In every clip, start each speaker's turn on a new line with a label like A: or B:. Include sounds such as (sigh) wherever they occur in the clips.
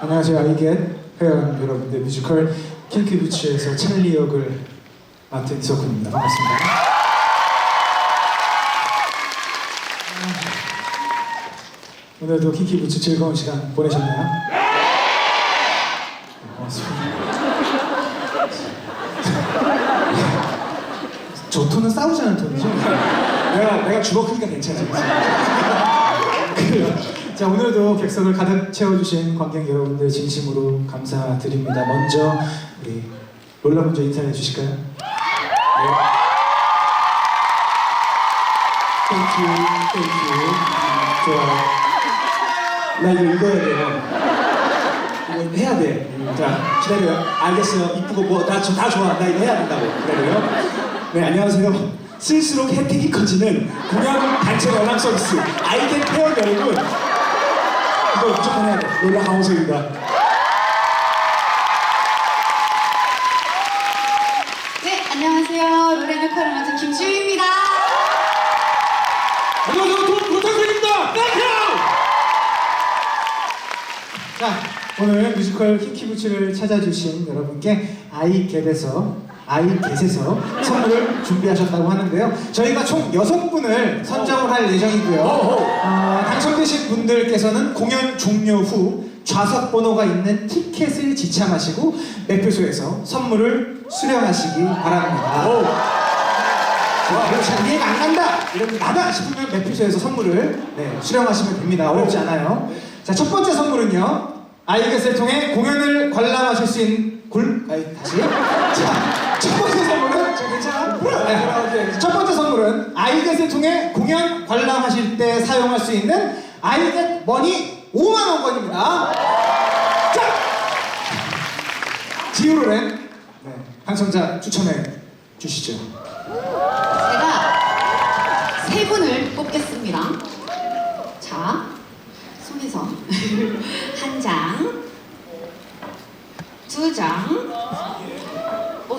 A: 안녕하세요. 아이겐 회원 여러분들 뮤지컬 킹키부츠에서 찰리 역을 맡은 이석훈입니다. 반갑습니다. 아, 오늘도 킹키부츠 즐거운 시간 보내셨나요? 네. 저 톤은 싸우지 않은 톤이죠? 내가 내가 주먹 크기가 괜찮지. (laughs) 그, 자 오늘도 객석을 가득 채워주신 관객 여러분들 진심으로 감사드립니다. 먼저 우리 롤라 먼저 인사해 주실까요? 네. 땡큐, 땡큐. 좋아요. 나 이거 읽어야 돼요. 이거 해야 돼. 자, 기다려요. 알겠어요. 이쁘고 뭐, 나, 저, 다 좋아. 나 이거 해야 된다고. 기다려요. 네, 안녕하세요. 쓸수록 혜택이 커지는 공약 단체 연락 서비스 아이덴 페어 여러분. 이거 돼. 롤라 하우스입니다.
B: 네, 안녕하세요. 노래 역할을 맡은 김지우입니다.
A: 안녕하세요. 돈 부탁드립니다. 땡큐! 자, 오늘 뮤지컬 킹키부츠를 찾아주신 여러분께 아이겟에서 아이겟에서 선물을 준비하셨다고 하는데요. 저희가 총 여섯 분을 선정을 할 예정이고요. 어, 당첨되신 분들께서는 공연 종료 후 좌석 번호가 있는 티켓을 지참하시고 매표소에서 선물을 수령하시기 바랍니다. 이해가 안 간다! 이러면 나다! 싶으면 매표소에서 선물을 네, 수령하시면 됩니다. 어렵지 않아요. 자, 첫 번째 선물은요. 아이겟을 통해 공연을 관람하실 수 있는 골, 아니, 다시. 자, 첫 번째 선물은, 자, 괜찮아? 네, 첫 번째 선물은 아이겟을 통해 공연 관람하실 때 사용할 수 있는 아이겟 머니 5만 원권입니다. 자! 지우로렌 네, 당첨자 추천해 주시죠.
B: 제가 세 분을 뽑겠습니다. 자, 손에서 (laughs) 한 장, 두 장, 오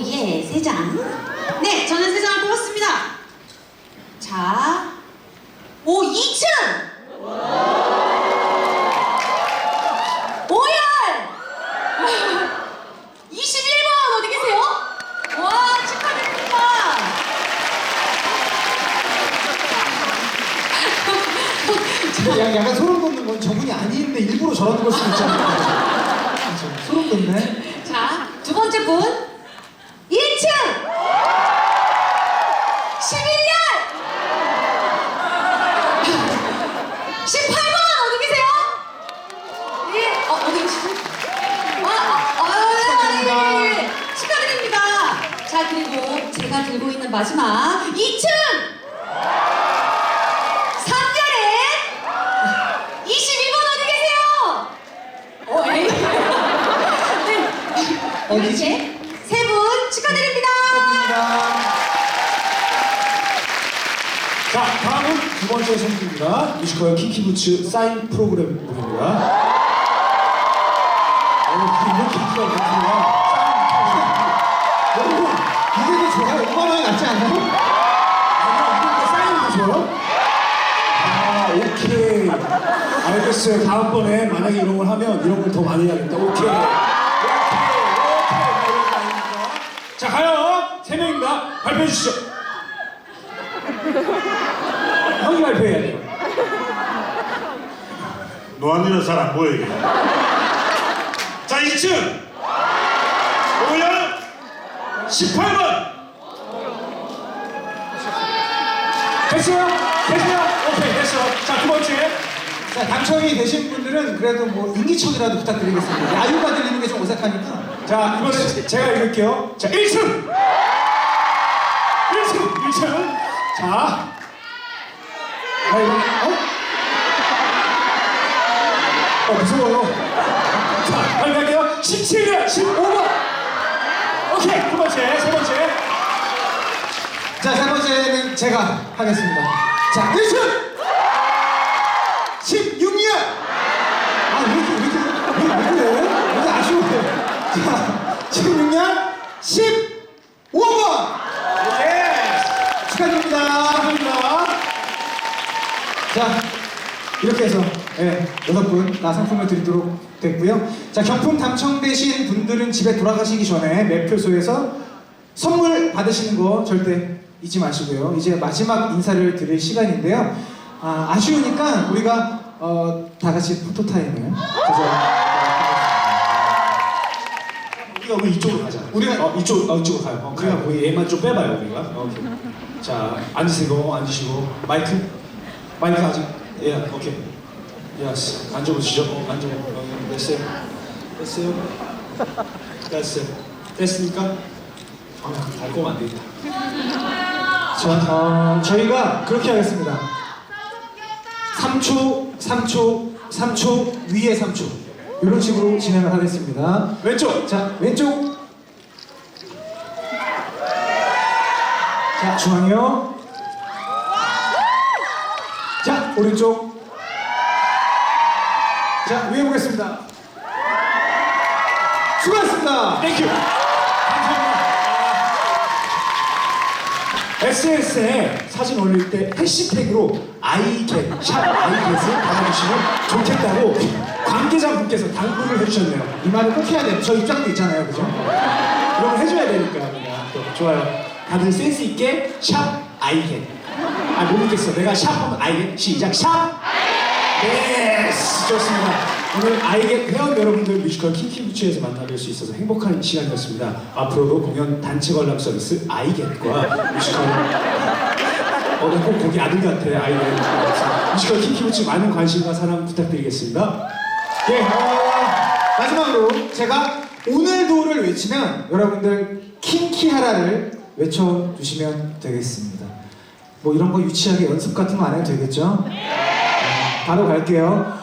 B: 예, 세 장. 네, 저는 세 장을 뽑았습니다. 자, 오 2층. 오열. (laughs) 21번 어디 계세요? 와 축하드립니다.
A: 야, 약간 소름 돋는 건 저분이 아닌데 일부러 저러는 걸 수도 있잖아요. 그렇죠. 소름 돋네.
B: 자, 두 번째 분. 1층! 11년! 18번 어디 계세요? 예, 어, 어디 계시죠? 아, 아, 아, 예, 예, 예. 축하드립니다. 자, 그리고 제가 들고 있는 마지막 2층! 3년에 22번 어디 계세요? 어, 에이. (laughs) 네.
A: 어디지? 번째 선물입니다. 뮤지컬 키키부츠 사인 프로그램입니다. 어, 이렇게 키가 많구나. 여러분, 이게 더 좋아요? 5만 원이 낫지 좋아요? 아. 알겠어요. 다음번에 만약에 이런 걸 하면 이런 걸 더 많이 해야겠다. 오케이. 오케이, 오케이. 자, 가요. 세 명입니다. 발표해 주시죠. 형이 발표해야 돼요.
C: 노안이라는 사람 뭐야 이게? 자 2층 5열 18번
A: 됐어요? 됐어요? 오케이, 됐어. 자, 두 번째. 자, 당첨이 되신 분들은 그래도 뭐 인기척이라도 부탁드리겠습니다. 야유가 들리는 게 좀 어색하니까. 자, 이번에 제가 읽을게요. 자, 1층! 1층! 1층! 자. 어? 어, 무서워요. 자, 빨리 갈게요. 17년, 15번! 오케이, 두 번째, 세 번째. 자, 세 번째는 제가 하겠습니다. 자, 1층! 16년! 아, 왜 이렇게, 왜 이렇게, 왜, 왜 그래? 왜 이렇게 아쉬워해? 자, 16년 15번! 예! 축하드립니다. 축하드립니다. 자, 이렇게 해서, 예, 여섯 분, 나 상품을 드리도록 됐고요. 자 경품 당첨되신 분들은 집에 돌아가시기 전에 매표소에서 선물 받으시는 거 절대 잊지 마시고요. 이제 마지막 인사를 드릴 시간인데요. 아, 아쉬우니까 우리가 어, 다 같이 포토 타임을 가져.
D: 우리가 우리 이쪽으로 가자.
A: 우리가-
D: 어, 이쪽 어, 이쪽으로 가요. 어, 우리가 우리 얘만 좀 빼봐요 우리가. 어, 오케이. 자 앉으시고 앉으시고 마이크 마이크 아직 예 오케이. 예스 앉아보시죠. 어, 앉아. 어, 됐어요. 됐어요. 됐어요. 됐습니까? 아 달콤 안 되겠다.
A: 자, 어, 저희가 그렇게 하겠습니다. 3초, 3초, 3초, 위에 3초. 이런 식으로 진행을 하겠습니다.
D: 왼쪽.
A: 자, 왼쪽. 자, 중앙이요. 자, 오른쪽. 자, 위에 보겠습니다. 수고하셨습니다.
D: 땡큐. SNS에 사진 올릴 때 해시태그로 아이겟, 샵 아이겟을 달아주시면 좋겠다고 관계자분께서 당부를 해주셨네요.
A: 이 말을 꼭 해야 돼요. 저 입장도 있잖아요. 그죠?
D: 그럼 해줘야 되니까 우리가 또 좋아요. 다들 센스 있게 샵 아이겟. 아못 믿겠어. 내가 샵 아이겟 시작 샵. 네, 좋습니다. 오늘 아이겟 회원 여러분들 뮤지컬 킹킹부츠에서 만나뵐 수 있어서 행복한 시간이었습니다. 앞으로도 공연 단체 관람 서비스 아이겟과 뮤지컬 어, 나꼭 거기 아들 같아 아이겟 뮤지컬 킹킹부츠 많은 관심과 사랑 부탁드리겠습니다.
A: 예, 어, 마지막으로 제가 오늘도를 외치면 여러분들 킹키하라를 외쳐주시면 되겠습니다. 뭐 이런 거 유치하게 연습 같은 거 안 해도 되겠죠? 네, 바로 갈게요.